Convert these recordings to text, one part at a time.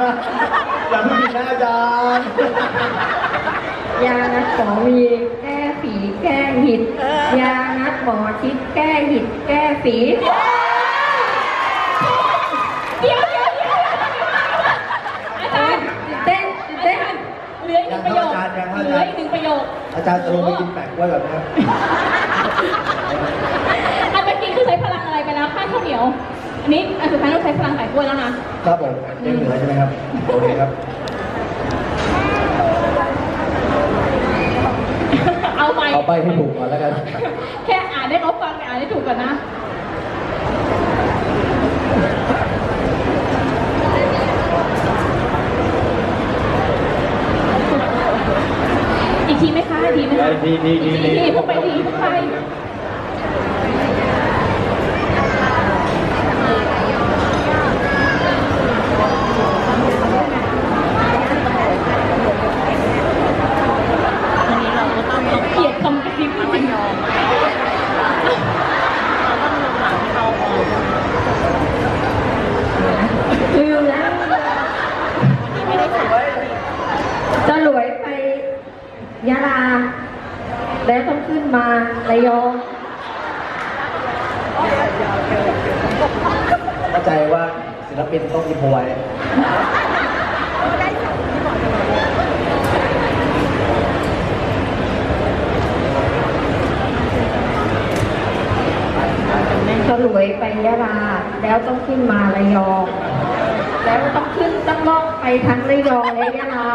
อย่าเพิ่งผิดนะอาจารย์ยานัดหมอวีแก้ฝีแก้หิด ยานัดหมอชิดแก้หิด แก้ฝีเดี๋ยวเดี๋ยวเดี๋ยวอาจารย์ตื่นเต้นตื่นเต้นเหลืออีกหนึ่งประโยคยังครับอาจารย์ยังครับเหลืออีกหนึ่งประโยคอาจารย์จะลงไปกินแปะกล้วยแบบนี้อันเมื่อกี้คือใช้พลังอะไรไปแล้วข้าวข้าวเหนียวอั นนี้อันสุดท้ายเราใช้พลังไก่กล้วยแล้วนะ ครับผมยังเหลือใช่ไหมครับ โอเคครับ เอาไป เอาไปให้ถูกก่อนแล้วกัน แค่อ่านได้เขาฟังแต่อ่านได้ถูกก่อนนะ อีกทีไหมคะ ดีไหมคะดีดีดีดีอีกทีพูดไปดีพูดไป เกลียดคำกระซิบจริงๆ ลืมแล้วจะหลวยไปยะลา แล้วต้องขึ้นมาระยอง เข้าใจว่าศิลปินต้องอินโฟไว้ สลว ยไปยะลา แล้วต้องขึ้นมาระยอง แล้วต้องขึ้นต้องล่องไปทั้งระยองและยะลา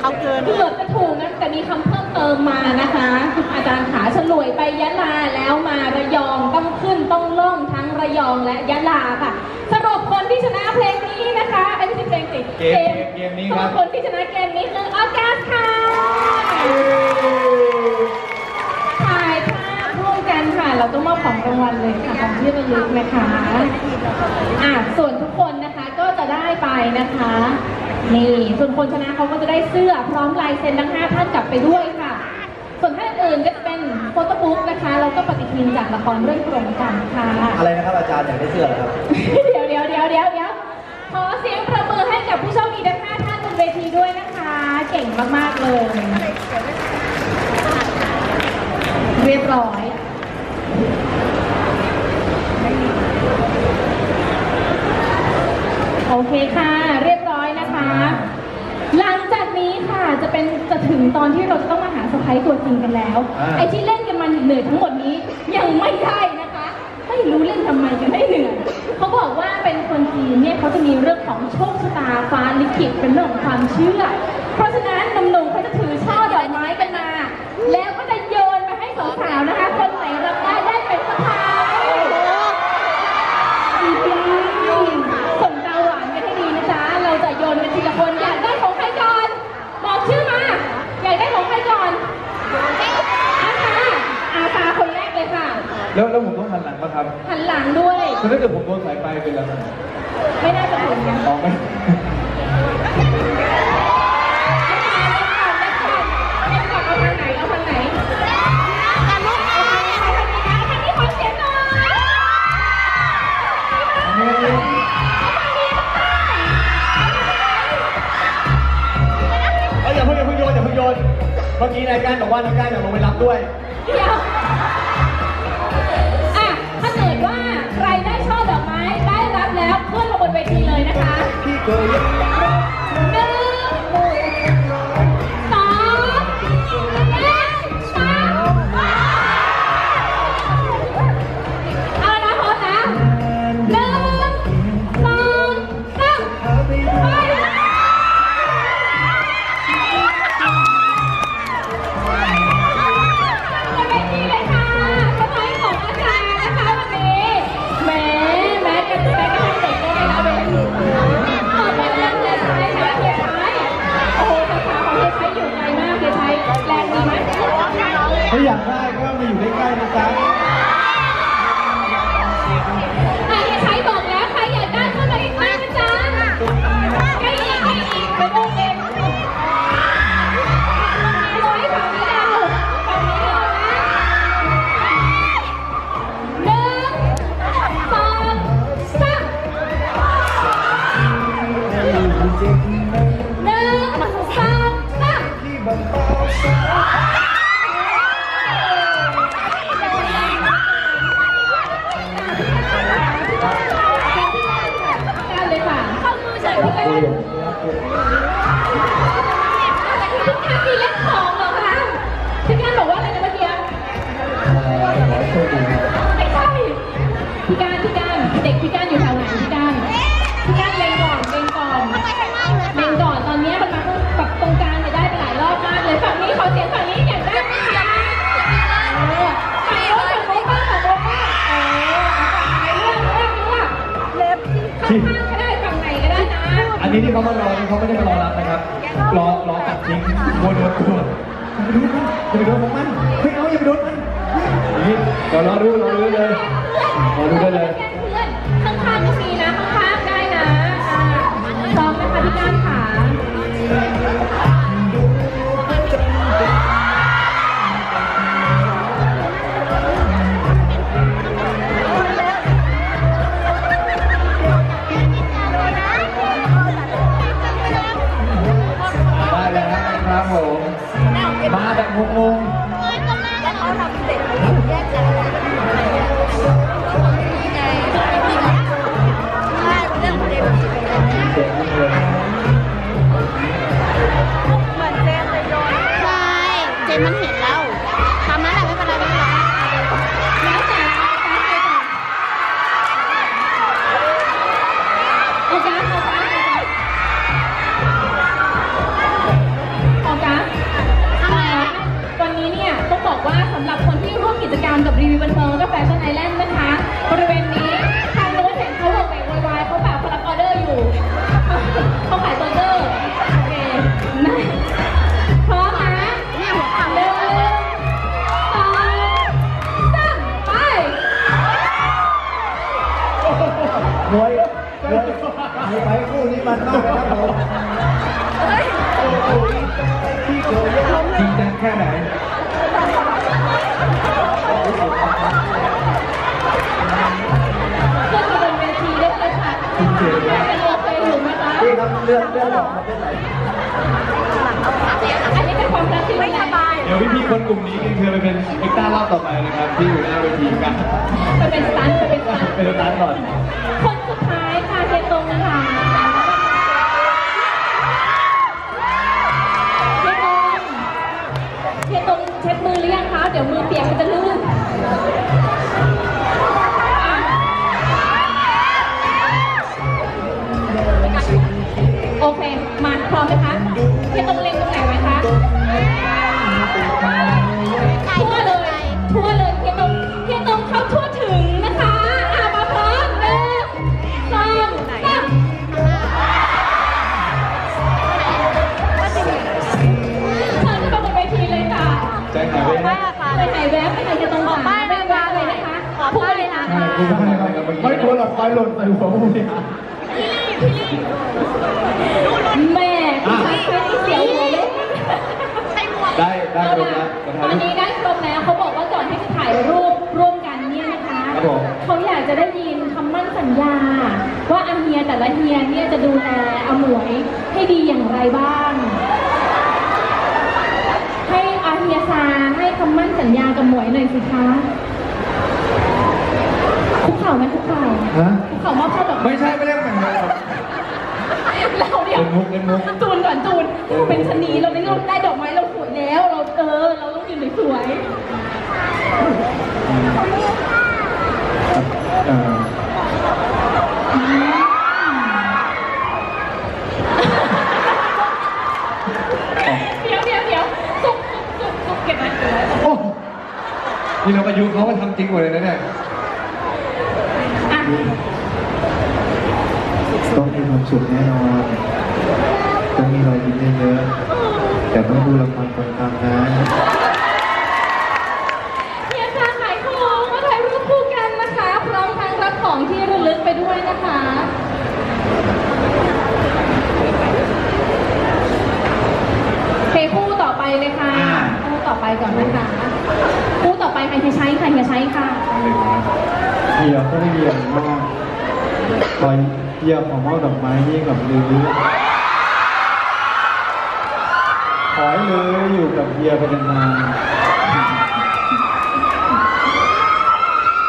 เขาเกินเกือบจะถูกนะแต่มีคำเพิ่มเติมมานะคะ อาจารย์ขาฉลวยไปยะลาแล้วมาระยองต้องขึ้นต้องล่องทั้งระยองและยะลาค่ะสรุปคนที่ชนะเพลงนี้นะคะไอ้ยไม่ใช่เพลงสิเกมเกมนี้ครับสรุปคนที่ชนะเกมนี้คือออกัสค่ะถ่ายภาพร่วมกันค่ะ เราต้องมอบของรางวัลเลยค่ะของที่ระลึก นะคะอะส่วนทุกคนนะคะก็จะได้ไปนะคะ นี่ส่วนคนชนะเขาก็จะได้เสื้อพร้อมลายเซ็นทั้งห้าท่านกลับไปด้วยค่ะ ส่วนท่านอื่นก็จะเป็นโฟโต้บุ๊กนะคะแล้วก็ปฏิทินจากละครเรื่องกรมกันค่ะ อะไรนะครับอาจารย์อยากได้เสื้อเหรอครับ เดี๋ยวเดี๋ยวเดี๋ยวเดี๋ยวเดี๋ยวขอเสียงประมือให้กับผู้โชคดีทั้งห้าท่านบนเวทีด้วยนะคะ เก่งมากๆเลย เรียบร้อย โอเคค่ะ เรียบร้อยนะคะ หลังจากนี้ค่ะจะเป็นจะถึงตอนที่เราจะต้องมาหาสไปตัว จริงกันแล้วอ่า ไอ้ที่เล่นกันมาเหนื่อยทั้งหมดนี้ยังไม่ได้นะคะ ไม่รู้เล่นทำไมกันให้เหนื่อยเขาบอกว่าเป็นคนจีนเนี่ยเขาจะมีเรื่องของโชคชะตาฟ้าลิขิตเป็นเรื่องของความเชื่อ เพราะฉะนั้นหนุ่มๆเขาจะถือช่อดอกไม้กันมา แล้วก็จะโยนมาให้สาวๆนะคะ คนไหนรับได้ได้เป็นสะพาย ส่งดาวหวานกันให้ดีนะจ๊ะ เราจะโยนกันทีละคน อยากได้ของใครก่อน บอกชื่อมา อยากได้ของใครก่อน อาคาอาคาคนแรกเลยค่ะ แล้วแล้วผมต้อง หันหลังป่ะครับหันหลังด้วย คือถ้าเกิดผมโดนสายไฟเป็นอะไรไม่น่าจะถึงนะออกไหมเอ็มก่อนเอาทางไหนเอาทางไหนเอาทางนี้เอาทางนี้เอาทางนี้ขอเสียงหน่อยเอ้ยอย่าเพิ่งอย่าเพิ่งโยนอย่าเพิ่งโยนเมื่อกี้นายการบอกว่านายการอยากลงไปรับด้วย พี่เคยยัง พี่กา นนี้ที่เขามารอนี่เขาไม่ได้มารอรับนะครับ รอรอตัดทิ้งโมโดนตัวอย่าไปโดนมันอย่าไปโดนของมันไม่เอาอย่าไปโดนมันนี่เดี๋ยวรอดูรอดูเลยรอดูได้เลย เพื่อนข้างๆก็มี งง บอกว่าสำหรับคนที่ร่วมกิจกรรมกับรีวิวบันเทิงแล้วก็แฟชั่นไอแลนด์นะคะบริเวณนี้ทางโน้นเห็นเขาบอกเวกวายเขาแบบพลังออเดอร์อยู่เขาขายเบอร์เกอร์โอเคนะพร้อมนะเนี่ยหัวข่าหนึ่งสองสามไปมวยมวยไปคู่นี้มันมากครับผมจริงจังแค่ไหน พี่ครับเลือดเลือดออกมาเป็นไหนอันนี้เป็นความรักที่ไม่สบายเดี๋ยวพี่ๆคนกลุ่มนี้กันคือไปเป็นเอ็กซ์ต้ารอบต่อไปนะครับที่อยู่หน้าเวทีกันไปเป็นสตันไปเป็นสตันเป็นสตาร์ทก่อน คนสุดท้ายค่ะเจตรงนะคะเจตรงเจตรงเช็ดมือหรือยังคะเดี๋ยวมือเปียกมันจะ พร้อมไหมคะเจตรงเล็งตรงไหนไว้คะทั่วเลยทั่วเลยเพียงตรงเพียงตรงเข้าทั่วถึงนะคะอะมาพร้อมหนึ่งสองสามเชิญขึ้นมาบนเวทีเลยค่ะใจหายไปป้านะค่ะไปไหนแวะไปไหนจะตรงขอป้ายไดังๆเลยนะคะขอป้ายดังพูดๆเลยนะไม่กลัวหรอกไฟหล่นใส่หัวผู้บริหารแม่ผู้ชายใครที่เสียวหัวเลย ได้ได้ เอา ครบ ล่ะ แล้ว ตอนนี้ได้ครบแล้วเขาบอกว่าก่อนที่จะถ่ายรูปร่วมกันเนี่ยนะคะครับผม เขาอยากจะได้ยินคำมั่นสัญญา ว่าอาเฮียแต่ละเฮียเนี่ยจะดูแลอาหมวยให้ดีอย่างไรบ้าง ให้อาเฮียซาให้คำมั่นสัญญากับหมวยหน่อยสิคะคุกเข่าไหมคุกเข่าฮะ คุกเข่ามอบช่อดอกไม้ ไม่ใช่ไม่ได้แต่งงานหรอก เราเดี๋ยวเป็นมุกเป็นมุก จูนก่อนจูนเป็นชะนีเราได้รูปได้ดอกไม้เราสวยแล้ว เราเออเราต้องยืนสวย เออเดี๋ยวเดี๋ยวเดี๋ยวสุกสุกสุกสุกเก็บไว้เก็บไว้โอ้นี่เราประยุกต์เขามาทำจริงหมดเลยนะเนี่ยอะต้องมีความสุขแน่นอน ต้องมีรอยยิ้มเยอะๆแต่ต้องดูละครคนทำนะ เฮียซาขายของมาถ่ายรูปคู่กันนะคะ พร้อมทั้งรับของที่ระลึกไปด้วยนะคะเพลง คู่ต่อไปเลยค่ะ คู่ต่อไปก่อนนะคะ คู่ต่อไปใครจะใช้ใครจะใช้ค่ะเฮียก็ได้เรียนมากคอยเฮียของมอบดอกไม้ให้กับลือขอให้ลืออยู่กับเฮียไปนานๆ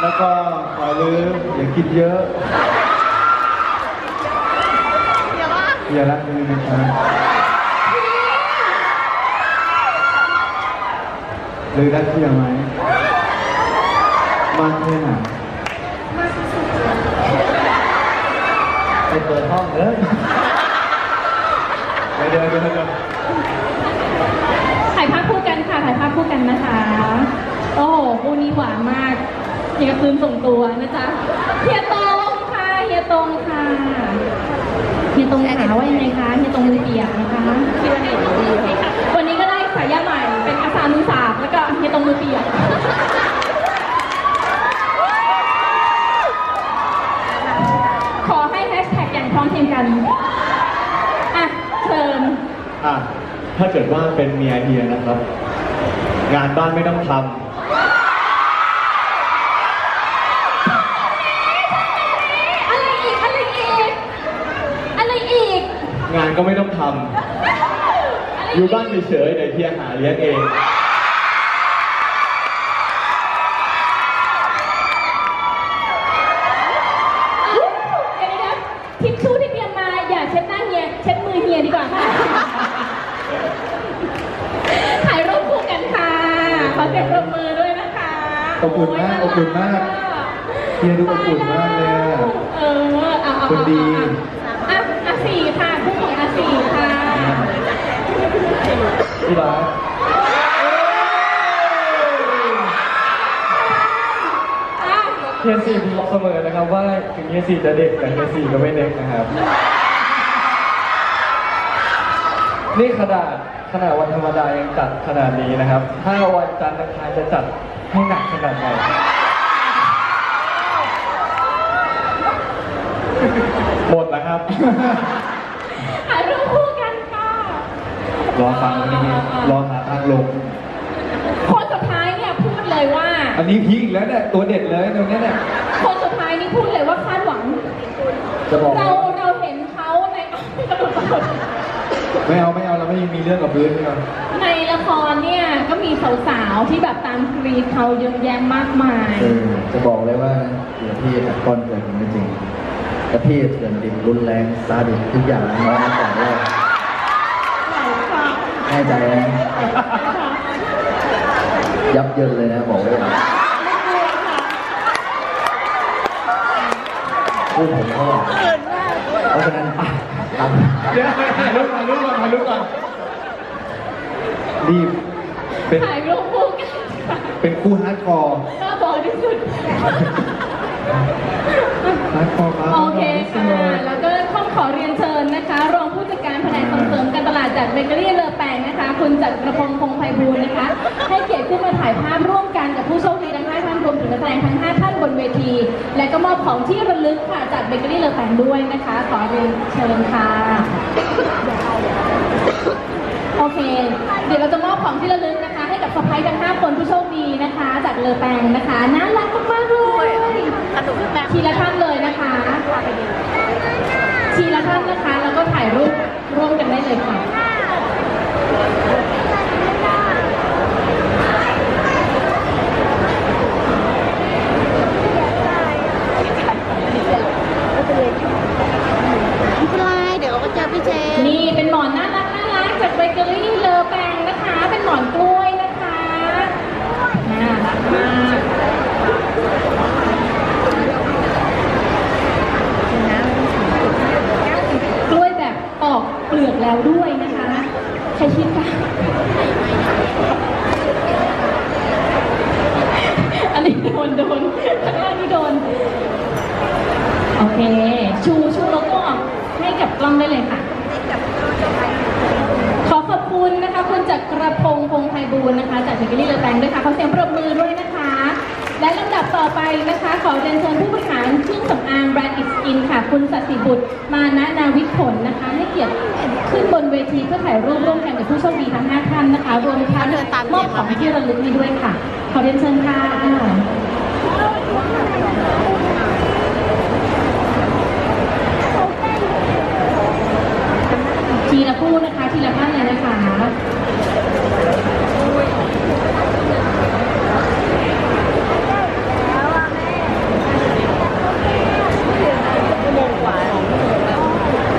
แล้วก็ขอให้ลืออย่าคิดเยอะเดี๋ยวว่าอย่ารักมือนะครับ หรือรักเพียไหมมากแค่ไหนไปเปิดห้องเลยเดี๋ยวเดี๋ยวเดี๋ยวเดี๋ยวถ่ายภาพคู่กันค่ะ ถ่ายภาพคู่กันนะคะ โอ้โหคู่นี้หวานมากเฮียคืนส่งตัวนะจ๊ะเฮียตรงค่ะเฮียตรงค่ะเฮียตรงขาว่ายังไงคะเฮียตรงมือเปียกนะคะวันนี้ก็ได้สายาใหม่ เป็นอาสามือสาบแล้วก็เฮียตรงมือเปียกขอให้แฮชแท็กอย่างพร้อมเพรียงกัน อะ เชิญ อะถ้าเกิดว่าเป็นเมียเฮียนะครับ งานบ้านไม่ต้องทอะไรอีก อะไรอีก อะไรอีกำงานก็ไม่ต้องทำ อยู่บ้านเฉยๆเดี๋ยวเฮียหาเลี้ยงเอง เดี๋ยวเดี๋ยวทิชชู่ที่เตรียมมาอย่าเช็ดหน้าเฮียเช็ดมือเฮียดีกว่าค่ะ ถ่ายรูปคู่กันค่ะ ขอเสียงปรบมือด้วยนะคะอบอุ่นมากอบอุ่นมากเฮียดูอบอุ่นมากเลยอะ เออเอาเอาคนดีอะอะสี่ค่ะคู่ของอาสี่ค่ะ พี่บาสอะเฮียสี่บอกเสมอนะครับว่าถึงเฮียสี่จะเด็กแต่เฮียสี่ก็ไม่เด็กนะครับ นี่ขนาดขนาดวันธรรมดายังจัดขนาดนี้นะครับ ถ้าวันจันทร์อังคารจะจัดให้หนักขนาดไหนหมดแล้วครับ รอฟังวันนี้รอหาทางลง คนสุดท้ายเนี่ยพูดเลยว่า อันนี้พีคอีกแล้วเนี่ยตัวเด็ดเลยตรงเนี้ยเนี่ย คนสุดท้ายนี่พูดเลยว่าคาดหวัง จะบอกเราว่าเราเห็นเขาในกระโดดกระโดดไม่เอาไม่เอาเราไม่มีเรื่องกับพื้นไม่เอาในละครเนี่ยก็มีสาวๆที่แบบตามกรีดเขาเยอะแยะมากมาย เออจะบอกเลยว่าเดี๋ยวพี่แต่ก้อนเกิดผมไม่จริงแต่พี่เถื่อนดิบรุนแรงซาดิสทุกอย่างน้องมาก่อนแรก แน่ใจนะยับเยินเลยนะบอกไว้ก่อนพูดผมก็บอกเพราะฉะนั้นอะตามเดี๋ยวถ่ายรูปถ่ายรูปก่อนถ่ายรูปก่อนรีบเป็นถ่ายรูปคู่กันค่ะเป็นคู่ฮาร์ดคอร์น่าบอที่สุด ฮาร์ดคอร์ครับ โอเคค่ะ แล้วก็ต้องขอเรียนเชิญนะคะ มการตลาดจากเบเกอรี่เลอแปงนะคะ คุณจักรพงศ์พงไพบูลนะคะ ให้เกียรติขึ้นมาถ่ายภาพร่วมกันกับผู้โชคดีทั้ง5ท่านรวมถึงนักแสดงทั้ง5ท่านบนเวที และก็มอบของที่ระลึกค่ะจากเบเกอรี่เลอแปงด้วยนะคะ ขอเรียนเชิญค่ะโอเค เดี๋ยวเราจะมอบของที่ระลึกนะคะ ให้กับสไปทั้ง5คนผู้โชคดีนะคะ จากเลอแปงนะคะน่ารักมากๆเลยทีละท่านเลยนะคะ ทีละท่านนะคะ แล้วก็ถ่ายรูปร่วมกันได้ เลยค่ะ ไม่เป็นไรเดี๋ยวก็เจอพี่เจน นี่เป็นหมอนน่ารักน่ารักจากเบเกอรี่เลอแปงนะคะ เป็นหมอนกล้วยนะคะ น่ารักมากกล้วยแบบปอกเปลือก แล้วด้วยนะคะใครคิดคะอันนี้โดนโดนข้างล่างนี่โดน โอเค ชูชูโลโก้ออกให้กับกล้องได้เลยค่ะ ขอขอบคุณนะคะคุณจักรพงศ์พงษ์ไพบูลย์นะคะ จากเทคนิคเลอแปงด้วยค่ะขอเสียงปรบมือด้วยนะคะ และลำดับต่อไปนะคะ ขอเรียนเชิญผู้บริหารเครื่องสำอางแบรนด์อิสกินค่ะ คุณสัสิบุตร มานะนาวิทยผลนะคะ ให้เกียรติขึ้นบนเวทีเพื่อถ่ายรูปร่วมกันกับผู้โชคดีทั้ง5ท่านนะคะ รวมทั้งมอบของที่ระลึกนี้ด้วยค่ะ ขอเรียนเชิญค่ะทีละคู่นะคะทีละท่านเลยนะคะ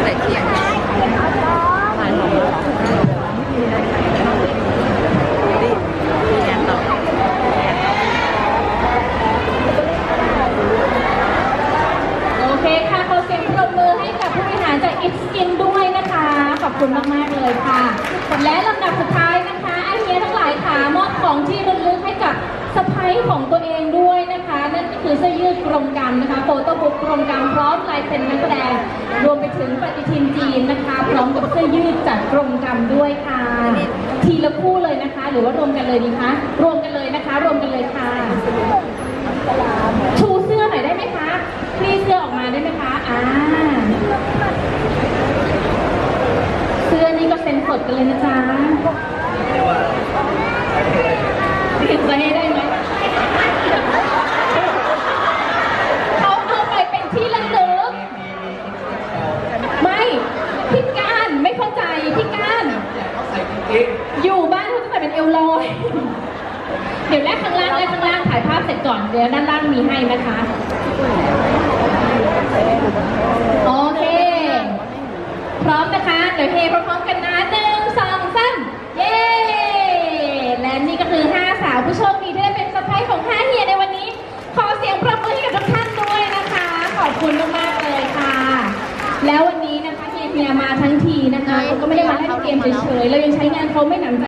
ใส่เทียน เสื้อยืดกรงกรรมนะคะโฟโต้บุ๊กกรงกรรมพร้อมลายเซ็นนักแสดง รวมไปถึงปฏิทินจีนนะคะ พร้อมกับเสื้อยืด จากกรงกรรมด้วยค่ะ ทีละคู่เลยนะคะ หรือว่ารวมกันเลยดีคะรวมกันเลยนะคะ รวมกันเลยค่ะ ชูเสื้อหน่อยได้ไหมคะคลี่เสื้อออกมาได้ไหมคะอ่าเสื้อนี่ก็เซ็นสดกันเลยนะจ๊ะเห็นใจให้ได้ เข้าใจพี่การอยู่บ้านเขาจะใส่เป็นเอลลอย เดี๋ยวแรกข้างล่างแรกข้างล่างถ่ายภาพเสร็จก่อน เดี๋ยวด้านล่างมีให้นะคะ โอเค พร้อมนะคะ เดี๋ยวเฮพร้อมๆกันนะหนึ่งสองสามเย้ และนี่ก็คือ 5 สาวผู้โชคดีที่ได้เป็นสะพ้ายของ 5 เฮียในวันนี้ ขอเสียงปรบมือให้กับทุกท่านด้วยนะคะ ขอบคุณมากๆเลยค่ะ แล้ววันนี้นะคะเฮียเฮียมาทั้งที นะคะเขาก็ไม่ได้มาเล่นเกมเฉยๆเรายังใช้งานเขาไม่หนำใจ